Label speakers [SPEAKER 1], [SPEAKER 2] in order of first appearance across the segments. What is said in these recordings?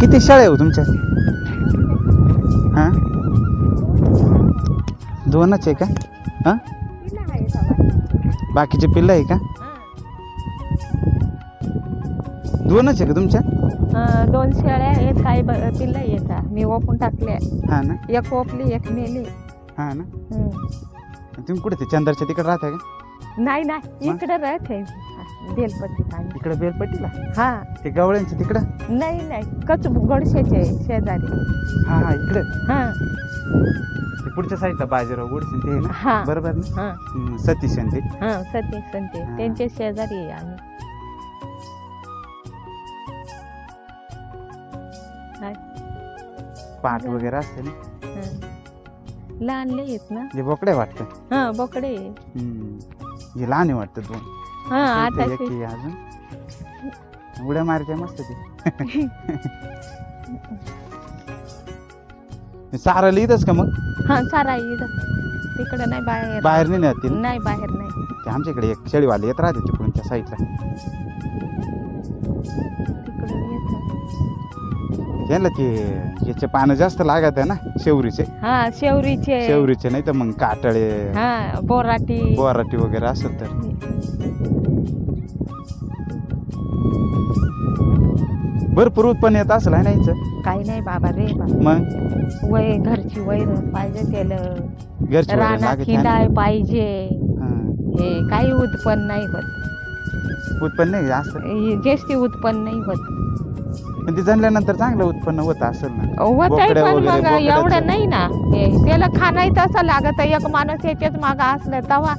[SPEAKER 1] किती शाळा आहे हो तुमच्या? हां? दोनच आहे का? हां? बाकीचे पिल्लं आहे का? दोनच आहे का तुमच्या?
[SPEAKER 2] अं, दोन शेळ्या आहेत काही ब- पिल्लं येतात मी ओपून टाकले
[SPEAKER 1] हां ना?
[SPEAKER 2] एक ओपली एक मेली.
[SPEAKER 1] हां ना. तुम्ही कुठे ते चंदरच्या तिकडे राहता का?
[SPEAKER 2] नाही नाही. इकडे राहते. बेलपत्ती पाणी
[SPEAKER 1] इकडे बेलपट्टीला?
[SPEAKER 2] हा.
[SPEAKER 1] ते गवळ्यांच्या तिकडं?
[SPEAKER 2] नाही नाही. कच गोडशेचे शेजारी.
[SPEAKER 1] हां हां इकडे.
[SPEAKER 2] हा.
[SPEAKER 1] ते पुढच्या साईडला बाजीराव गोडसे ते आहे ना?
[SPEAKER 2] हा.
[SPEAKER 1] बरोबर ना?
[SPEAKER 2] हा.
[SPEAKER 1] हम्म, सतीश आणि ते.
[SPEAKER 2] हा सती संते
[SPEAKER 1] हा.
[SPEAKER 2] त्यांचे शेजारी आहे आम्ही. काय?
[SPEAKER 1] पाठ वगैरे असते ना?
[SPEAKER 2] हं. लहानले आहेत ना?
[SPEAKER 1] जे बोकडे वाटतं.
[SPEAKER 2] हा बोकडे आहे.
[SPEAKER 1] हम्म. हे लहान आहे वाटतं दोन.
[SPEAKER 2] हा
[SPEAKER 1] एक आहे अजून? उड्या मारते मस्त ते. सारायला इथंच का मग?
[SPEAKER 2] हा सारा तिकडे नाही बाहेर.
[SPEAKER 1] बाहेर नाही नेत ते ना?
[SPEAKER 2] नाही बाहेर नाही.
[SPEAKER 1] ते आमच्या इकडे एक शेळीवाले येत राहते तिकडून त्या साईडला.
[SPEAKER 2] तिकडे येतं
[SPEAKER 1] त्यांना ते याचे पानं जास्त लागत आहे ना शेवरीचे?
[SPEAKER 2] हा शेवरीचे.
[SPEAKER 1] शेवरीचे नाही तर मग काटळे
[SPEAKER 2] हा बोराटी.
[SPEAKER 1] बोराटी वगैरे असेल तर. भरपूर उत्पन्न येत असेल आहे ना
[SPEAKER 2] काही नाही बाबा रे बा.
[SPEAKER 1] मग?
[SPEAKER 2] वय घरची वैर पाहिजे त्याला.
[SPEAKER 1] घरचे वगैरे
[SPEAKER 2] रानात
[SPEAKER 1] लागत आहे ना?
[SPEAKER 2] खिंडाय पाहिजे.
[SPEAKER 1] हा.
[SPEAKER 2] हे काही उत्पन्न नाही होत.
[SPEAKER 1] उत्पन्न नाही जास्त?
[SPEAKER 2] हे जास्ती उत्पन्न नाही होत.
[SPEAKER 1] पण ते जणल्यानंतर चांगलं उत्पन्न होत असेल ना.
[SPEAKER 2] होत आहे
[SPEAKER 1] बोकड्या
[SPEAKER 2] पण
[SPEAKER 1] वगैरे,
[SPEAKER 2] मग
[SPEAKER 1] बोकड्याचं.
[SPEAKER 2] एवढं नाही ना. हे त्याला खाणंही तसं लागत एक माणूस याच्याच माग असलं तेव्हा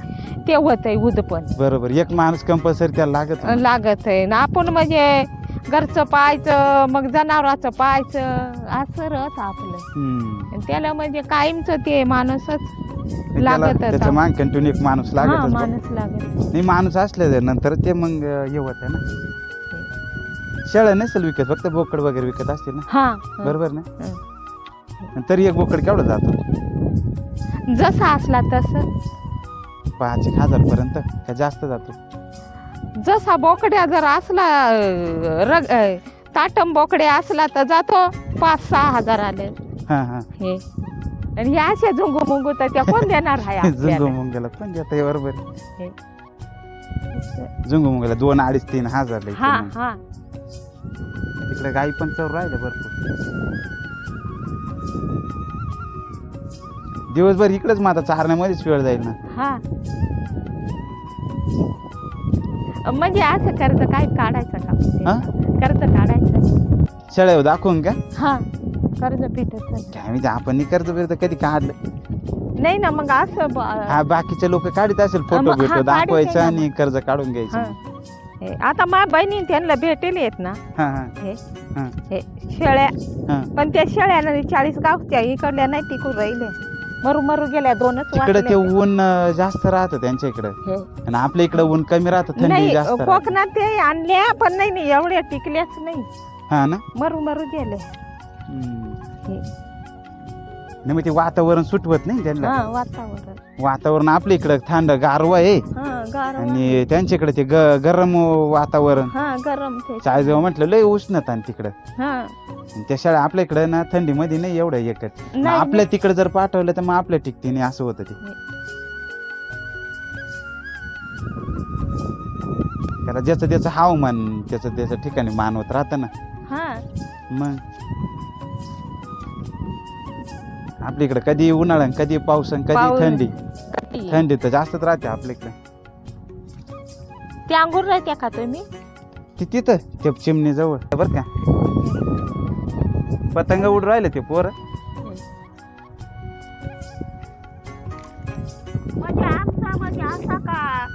[SPEAKER 2] ते होत आहे उत्पन्न.
[SPEAKER 1] बरोबर. एक माणूस कंपल्सरी त्याला लागत.
[SPEAKER 2] लागत आहे. ना आपण म्हणजे घरचं पाहायचं मग जनावराचं पाहायचं असं रस आपलं.
[SPEAKER 1] हम्म.
[SPEAKER 2] आणि त्याला म्हणजे कायमच ते माणूसच
[SPEAKER 1] त्याला-
[SPEAKER 2] लागत
[SPEAKER 1] त्याच्या माग कंटिन्यू एक माणूस लागत
[SPEAKER 2] माणूस लागत
[SPEAKER 1] नाही माणूस असल्या नंतर ते मग हे होत ना. शेळ्या नसेल विकत फक्त बोकड वगैरे विकत असतील ना?
[SPEAKER 2] हा. हा.
[SPEAKER 1] बरोबर ना? आणि तरी एक बोकड केवढं जातो?
[SPEAKER 2] जसा असला तसं.
[SPEAKER 1] पाच एक हजार पर्यंत का जास्त जातो?
[SPEAKER 2] जसा बोकड्या जर असला रग ताटम बोकड्या असला तर जातो पाच सहा हजार आले.
[SPEAKER 1] हा हा.
[SPEAKER 2] हे. आणि हे असे झुंगू मुंगू तर त्या कोण देणार आहे
[SPEAKER 1] झुंगू
[SPEAKER 2] आपल्याला?
[SPEAKER 1] मुंग्याला पण देता हे बरोबर.
[SPEAKER 2] हे.
[SPEAKER 1] झुंगू मुंग्याला दोन अडीच तीन हजार
[SPEAKER 2] हा. हा.
[SPEAKER 1] तिकडे गाई पण चव राहिले भरपूर. दिवसभर इकडेच आता चारण्यामध्येच वेळ जाईल ना.
[SPEAKER 2] हा. म्हणजे असं कर्ज काय काढायचं
[SPEAKER 1] हा?
[SPEAKER 2] का कर्ज काढायचं.
[SPEAKER 1] शेळ्या दाखवून का?
[SPEAKER 2] हा कर्ज
[SPEAKER 1] काय माहिती आपण नाही कर्ज बिर्ज कधी काढलं?
[SPEAKER 2] नाही ना मग असं ब-
[SPEAKER 1] हा बाकीचे लोक काढत असेल फोटो
[SPEAKER 2] हा,
[SPEAKER 1] बिटो दाखवायचं
[SPEAKER 2] ना.
[SPEAKER 1] आणि कर्ज काढून. घ्यायचं.
[SPEAKER 2] हे, आता माझ्या बहिणी त्यांना भेटेल येत ना?
[SPEAKER 1] हा हा.
[SPEAKER 2] हे
[SPEAKER 1] हा.
[SPEAKER 2] हे शेळ्या.
[SPEAKER 1] हा.
[SPEAKER 2] पण त्या शेळ्या चाळीस गावच्या इकडल्या नाही टिकून राहिले. मरू मरू गेल्या दोनच
[SPEAKER 1] तिकडे ते. ऊन अं, जास्त राहतं त्यांच्या इकडे
[SPEAKER 2] हे.
[SPEAKER 1] आणि आपल्या इकडे ऊन कमी राहतं थंडी
[SPEAKER 2] नाही
[SPEAKER 1] जास्त राहते.
[SPEAKER 2] कोकणात ते आणल्या पण नाही नाही एवढ्या टिकल्याच नाही
[SPEAKER 1] हा ना
[SPEAKER 2] मरू मरू गेले
[SPEAKER 1] हम्म. नाही मग ते वातावरण सुटवत नाही त्यांना.
[SPEAKER 2] हा वातावरण.
[SPEAKER 1] वातावरण आपल्या इकडे थंड गारवा आहे.
[SPEAKER 2] हा गारवा.
[SPEAKER 1] आणि त्यांच्याकडे ते ग- गरम वातावरण.
[SPEAKER 2] हा गरम ते.
[SPEAKER 1] म्हटलं लय उष्णता आणि तिकडं.
[SPEAKER 2] हा.
[SPEAKER 1] आणि त्या शाळा आपल्या इकडे ना थंडीमध्ये नाही एवढं एकच. मग
[SPEAKER 2] नाही,
[SPEAKER 1] आपल्या तिकडे जर पाठवलं तर मग आपल्या टिकते नाही असं होतं ते. त्याला ज्याचं त्याचं हवामान त्याचं त्याचं ठिकाणी मानवत राहतं ना.
[SPEAKER 2] हा.
[SPEAKER 1] मग? आपल्या इकडे कधी उन्हाळा आणि कधी पाऊस आणि कधी
[SPEAKER 2] पाऊस.
[SPEAKER 1] थंडी.
[SPEAKER 2] कधी?
[SPEAKER 1] थंडी तर जास्तच राहते आपल्या इकडे.
[SPEAKER 2] ते अंगूर राहत्या का तुम्ही?
[SPEAKER 1] ती तिथं ते चिमणी जवळ. बर का? पतंग उड राहिले ते पोर.
[SPEAKER 2] म्हणजे आमचा म्हणजे असा का?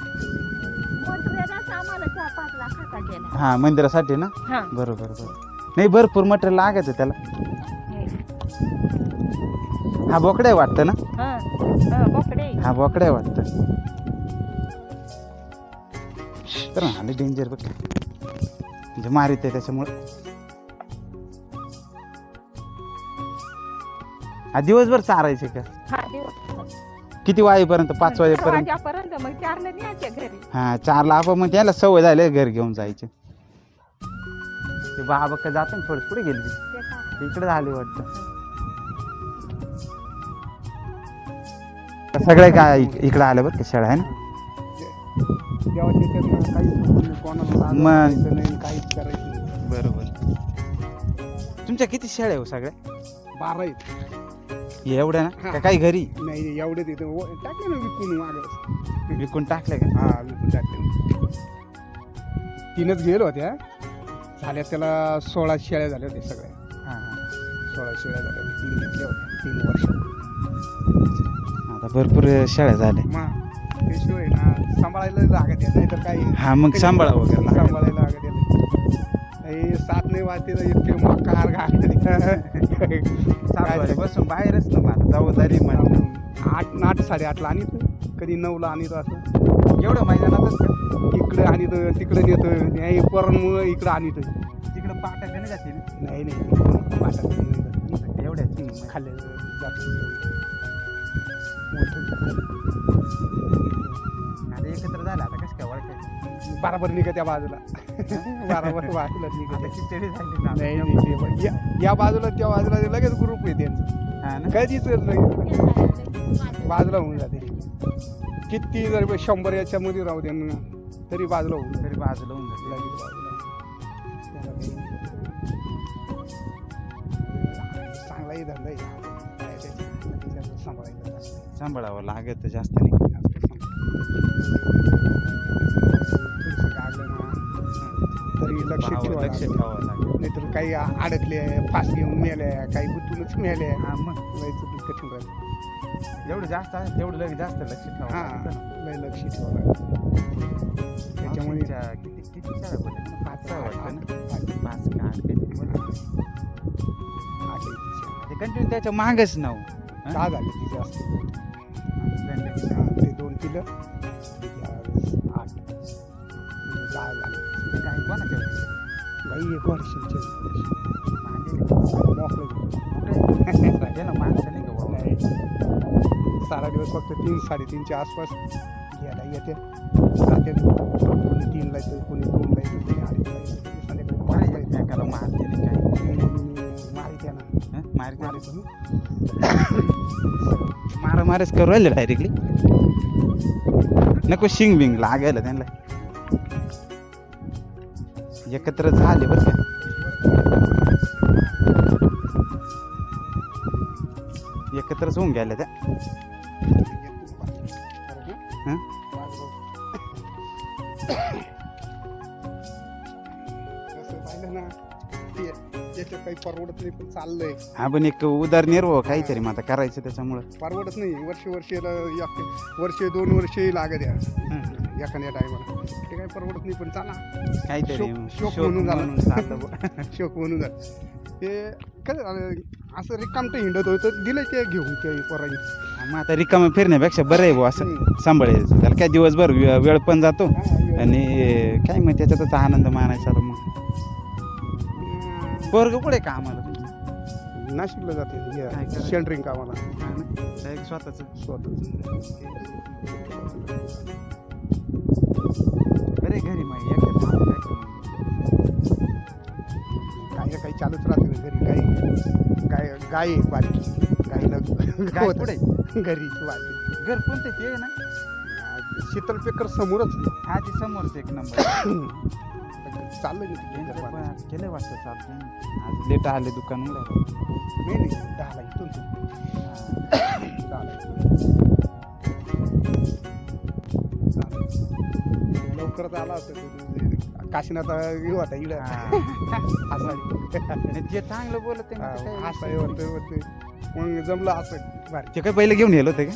[SPEAKER 2] मटेरियलच आम्हाला चार पाच लाखाचा गेला
[SPEAKER 1] हा मंदिरासाठी ना?
[SPEAKER 2] हा.
[SPEAKER 1] बरोबर बरोबर. नाही भरपूर मटेरियल लागायचं त्याला. हा बोकडे वाटतं ना?
[SPEAKER 2] हा हा, बोकडे.
[SPEAKER 1] हा वाटतं. तर आले डेंजर बघ. म्हणजे मारित आहे त्याच्यामुळे. हा दिवसभर चारायचे का? किती वाजेपर्यंत? पाच वाजेपर्यंत?
[SPEAKER 2] वाजेपर्यंत मग चारला न्यायचे घरी.
[SPEAKER 1] हा चारला आपण मग त्याला सवय झाली घर घेऊन जायचे. ते बाबा का जातं ना थोडं पुढे गेली. इकडे झाली वाटतं. सगळे काय इकडे आलं बरं का शाळा आहे ना मग.
[SPEAKER 3] काहीच करायचं.
[SPEAKER 1] बरोबर. तुमच्या किती शाळा हो सगळ्या?
[SPEAKER 3] बारा आहेत.
[SPEAKER 1] एवढ्या ना? का काही घरी?
[SPEAKER 3] नाही एवढे तिथं टाकले ना विकून माग.
[SPEAKER 1] विकून टाकल्या का?
[SPEAKER 3] हा विकून टाकले. तीनच गेलो होत्या. झाल्या त्याला सोळा शेळ्या झाल्या होत्या सगळ्या.
[SPEAKER 1] हां हां.
[SPEAKER 3] सोळा शेळ्या झाल्या होत्या तीन घेतल्या होत्या तीन वर्ष.
[SPEAKER 1] आता भरपूर शाळा झाल्या.
[SPEAKER 3] मग ना सांभाळायला लागत आहे नाहीतर काही
[SPEAKER 1] हा मग सांभाळा वगैरे लागेल.
[SPEAKER 3] सांभाळायला लागत आहे. हे सात नाही तर इतके
[SPEAKER 1] सांभाळा बसून बाहेरच ना मला जबाबदारी म्हणून.
[SPEAKER 3] आठ आठ साडेआठला आणतो कधी नऊला आणतो असं.
[SPEAKER 1] एवढं मैदानातच का
[SPEAKER 3] इकडे आणतो तिकडे नेतो नाही पोरांमुळे इकडे आणतो
[SPEAKER 1] तिकडं पाटा नाही जाते ना.
[SPEAKER 3] नाही नाही. वाटत
[SPEAKER 1] एवढ्याच
[SPEAKER 3] खाल्ले
[SPEAKER 1] आता एकत्र झालं. आता कसं काय ओळखायचं?
[SPEAKER 3] बराबर निघा त्या बाजूला. बराबर बाजूला निघा
[SPEAKER 1] आता खिचडी झाली ना.
[SPEAKER 3] नाही नाही ते बघ. या- या बाजूला त्या बाजूला ते लगेच ग्रुप आहे त्यांचं
[SPEAKER 1] हा ना?
[SPEAKER 3] कधीच नाही बाजूला होऊन जाते. किती जर शंभर याच्यामध्ये राहू दे ना, तरी बाजूला होऊन जाते.
[SPEAKER 1] तरी बाजूला होऊन जाते.
[SPEAKER 3] लगेच बाजूला चांगलाही धंदा आहे. सांभाळायचं जास्त.
[SPEAKER 1] सांभाळावं लागत जास्त नाही.
[SPEAKER 3] जास्त तरी लक्ष ठेवावं
[SPEAKER 1] लक्ष. ठेवावं लागेल.
[SPEAKER 3] नाहीतर काही अडकले फास घेऊन मेल्या काही गुंतूनच मेल्या.
[SPEAKER 1] हा मग.
[SPEAKER 3] लयच
[SPEAKER 1] जेवढं जास्त आहे तेवढं लगेच जास्त लक्ष ठेवावं
[SPEAKER 3] हा. लय लक्ष लागतं त्याच्यामुळे
[SPEAKER 1] किती किती शाळा पडल्या पाच सहा वाटतं ना?
[SPEAKER 3] आठ-
[SPEAKER 1] पाच का आठ काहीतरी पडल्या.
[SPEAKER 3] आठ आहे तिचे.
[SPEAKER 1] ते कंटिन्यू त्याच्या मागच नाव.
[SPEAKER 3] दहा झाले तिचे असते
[SPEAKER 1] ते
[SPEAKER 3] दोन किलो. आठ. दहा झाले.
[SPEAKER 1] काही कोणाच्या
[SPEAKER 3] काही एक वर्षाचे.
[SPEAKER 1] मागे ना माणसं नाही का.
[SPEAKER 3] सारा दिवस फक्त तीन साडेतीनच्या आसपास घ्यायला येते. जाते कोणी तीनला येतं कोणी दोनला येतं कोणी अडीचला येतं कोणी संध्याकाळी पाचला येतं.
[SPEAKER 1] मारते नाही काय?
[SPEAKER 3] मारित्या ना?
[SPEAKER 1] मारते
[SPEAKER 3] मारितो ना
[SPEAKER 1] मारा मारच करू राहिले डायरेक्टली नको शिंग बिंग लागायला त्यांना एकत्र झाले बरं का एकत्रच होऊन गेल्या त्या हं?
[SPEAKER 3] त्याच्यात काही परवडत नाही पण चाललंय
[SPEAKER 1] हा पण एक उदरनिर्वाह काहीतरी मग आता करायचं त्याच्यामुळं
[SPEAKER 3] परवडत नाही वर्ष वर्षाला एक वर्ष दोन वर्ष लागत या. एखाद्या टायमाला ते काही परवडत नाही पण चाला
[SPEAKER 1] काहीतरी
[SPEAKER 3] शोक- शोक म्हणून झालं.
[SPEAKER 1] चाललं बुवा.
[SPEAKER 3] शोक म्हणून जात ते काय झालं, असं रिकामटं हिंडत होतं दिलं ते घेऊन ते पोरांनी
[SPEAKER 1] मग आता रिकामं फिरण्यापेक्षा बरं आहे बुवा असं. सांभाळायचं त्याला काय दिवसभर वे- वेळ पण जातो
[SPEAKER 3] हा.
[SPEAKER 1] आणि काय मग त्याच्यातच आनंद मानायचा मग
[SPEAKER 3] हं.
[SPEAKER 1] पोरग पुढे का आम्हाला तुमचं?
[SPEAKER 3] नाशिकला जाते
[SPEAKER 1] करायचं?
[SPEAKER 3] कामाला.
[SPEAKER 1] हा ना? स्वतःच. अरे घरी मग एकटं थांबलं?
[SPEAKER 3] काही ना काही चालूच राहते ना घरी गाई गाय गाय आहे बारकी. गायला
[SPEAKER 1] काय
[SPEAKER 3] गवत
[SPEAKER 1] पुढे
[SPEAKER 3] घरी बारकी.
[SPEAKER 1] घर कोणतं ते आहे ना?
[SPEAKER 3] शीतल पेकर समोरच
[SPEAKER 1] हा ते समोरच एक नंबर.
[SPEAKER 3] चाललं.
[SPEAKER 1] आज केलं वाटतं चालतं आज लेट आले दुकान उघडायला.
[SPEAKER 3] नाही नाही दहाला इथून. चालेल. लवकरच आला असतं काशीनाथ येऊ आता इकडं
[SPEAKER 1] हा. आणि ते चांगलं बोलत ते
[SPEAKER 3] होतं मग जमलं असं
[SPEAKER 1] ते काय पहिले घेऊन गेलो होते का.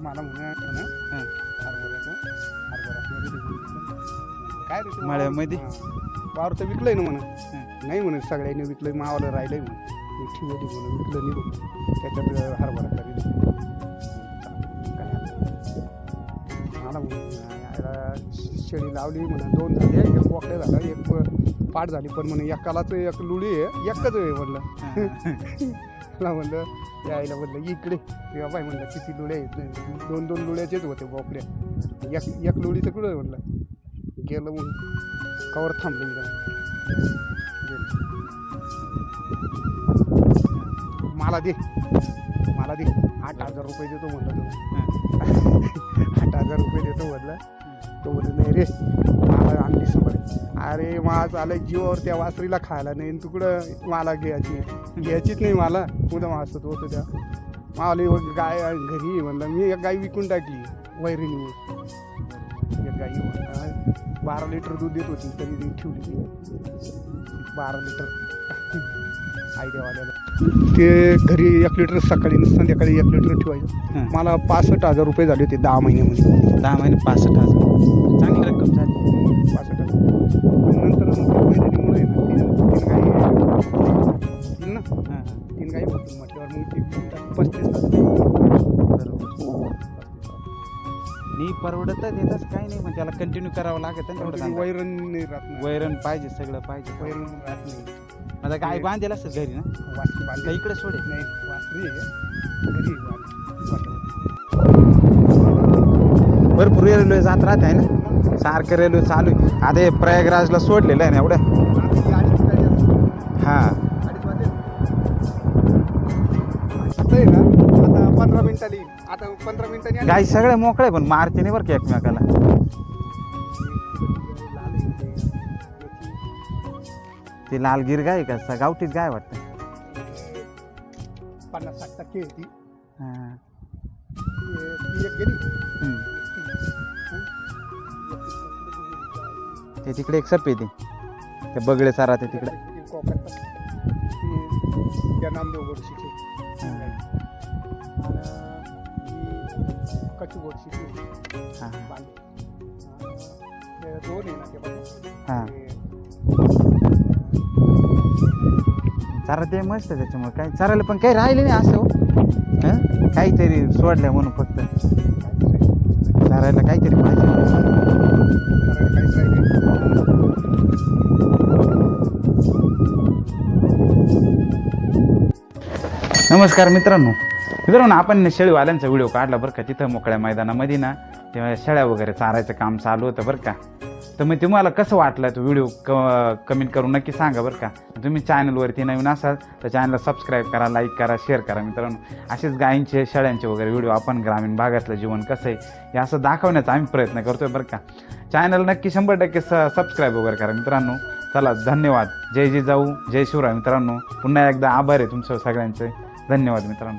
[SPEAKER 3] मला म्हणा काय रे
[SPEAKER 1] मळ्यामध्ये?
[SPEAKER 3] वावर तर विकलंय ना म्हणा. नाही म्हणे सगळ्यांनी विकलंय मावाला राहिलंय म्हणून मी ठेवली म्हणून विकलं निघून. त्याच्यात हरभरा करेल. मला म्हणून शेळी लावली म्हणून दोन झाले एक बोकड्या झाला एक पाठ झाली पण म्हणे एकालाच एक लुळी आहे एकच आहे म्हणलं. मला म्हणलं यायला म्हणलं इकडे. तेव्हा बाई म्हणलं किती लुळे आहेत. दोन दोन लुळ्याचेच होते बोकड्या. एक एक लुळीचं कुठं आहे म्हणलं? गेलं मग कवर थांबलं गेलं. मला दे. मला दे. आठ हजार रुपये देतो म्हटलं तो. आठ हजार रुपये देतो म्हटलं तो म्हणजे नाही रे मला आणली समोर अरे माझं आलं जीवावर त्या वासरीला खायला. नाही तुकडं मला घ्यायची. घ्यायचीच नाही मला. उद्या मासत होतो त्या. मला गाय घरी म्हणलं मी एक गाय विकून टाकली वैरिणी एक गाई बारा लिटर दूध देत होती तरी ती ठेवली ती. बारा लिटर. आयडियावाल्याला ते घरी एक लिटर सकाळी संध्याकाळी एक लिटर ठेवायचं. मला पासष्ट हजार रुपये झाले होते दहा महिन्यामध्ये.
[SPEAKER 1] दहा महिने पासष्ट हजार. चांगली रक्कम झाली.
[SPEAKER 3] पासष्ट
[SPEAKER 1] मी परवडत देतच काही नाही. पण त्याला कंटिन्यू करावं लागत ना.
[SPEAKER 3] वैरण नाही राहत ना.
[SPEAKER 1] वैरण पाहिजे सगळं पाहिजे.
[SPEAKER 3] वैरण राहत नाही.
[SPEAKER 1] आता गाय बांधेल असत घरी ना?
[SPEAKER 3] वासरी
[SPEAKER 1] का इकडे सोडे.
[SPEAKER 3] नाही वासरी आहे. घरी आहे वासरी.
[SPEAKER 1] भरपूर रेल्वे जात राहते आहे ना? सारखं रेल्वे चालू आहे. आता हे प्रयागराजला सोडलेलं आहे ना एवढं?
[SPEAKER 3] आता ती अडीच गाडी असते.
[SPEAKER 1] हां.
[SPEAKER 3] अडीच वाजले. असं आहे ना आता पंधरा मिनिटांनी आता पंधरा मिनिटांनी आली.
[SPEAKER 1] गाय सगळ्या मोकळे पण मारते नाही बरं का एकमेकाला
[SPEAKER 3] ते.
[SPEAKER 1] लालगीर गाय का स- गावठीच गाय वाटतं
[SPEAKER 3] पन्नास साठ टक्के आहे ती
[SPEAKER 1] हां.
[SPEAKER 3] ती- ती एक गेली
[SPEAKER 1] हम्म.
[SPEAKER 3] ती-
[SPEAKER 1] ते तिकडे एक सफेद आहे ते बगळे सारा ते तिकडे
[SPEAKER 3] कोकण त्या नामदेव गोडशीची कच्ची गोडशीची
[SPEAKER 1] हां.
[SPEAKER 3] ते दोन आहे ना ते बघा
[SPEAKER 1] हां.
[SPEAKER 3] ते-
[SPEAKER 1] चारा ते मस्त आहे त्याच्यामुळे काही चारायला पण काही राहिले नाही असं हो. हं? काहीतरी सोडलं म्हणून फक्त चारायला काहीतरी पाहिजे
[SPEAKER 3] करायला काहीच राहिले
[SPEAKER 1] नमस्कार मित्रांनो मित्रांनो आपण शेळीवाल्यांचा व्हिडिओ काढला बरं का तिथं मोकळ्या मैदानामध्ये ना तेव्हा शेळ्या वगैरे चारायचं काम चालू होतं बरं का. तर मग तुम्हाला कसं वाटलं तो व्हिडिओ क कमेंट करून नक्की सांगा बरं का. तुम्ही चॅनलवरती नवीन असाल तर चॅनलला सबस्क्राईब करा लाईक करा शेअर करा मित्रांनो. असेच गायींचे शेळ्यांचे वगैरे व्हिडिओ आपण ग्रामीण भागातलं जीवन कसं आहे हे असं दाखवण्याचा आम्ही प्रयत्न करतोय बरं का. चॅनल नक्की शंभर टक्के स सबस्क्राईब वगैरे करा मित्रांनो. चला धन्यवाद. जय जिजाऊ जय शिवराय मित्रांनो. पुन्हा एकदा आभार आहे तुमचं सगळ्यांचे. धन्यवाद मित्रांनो.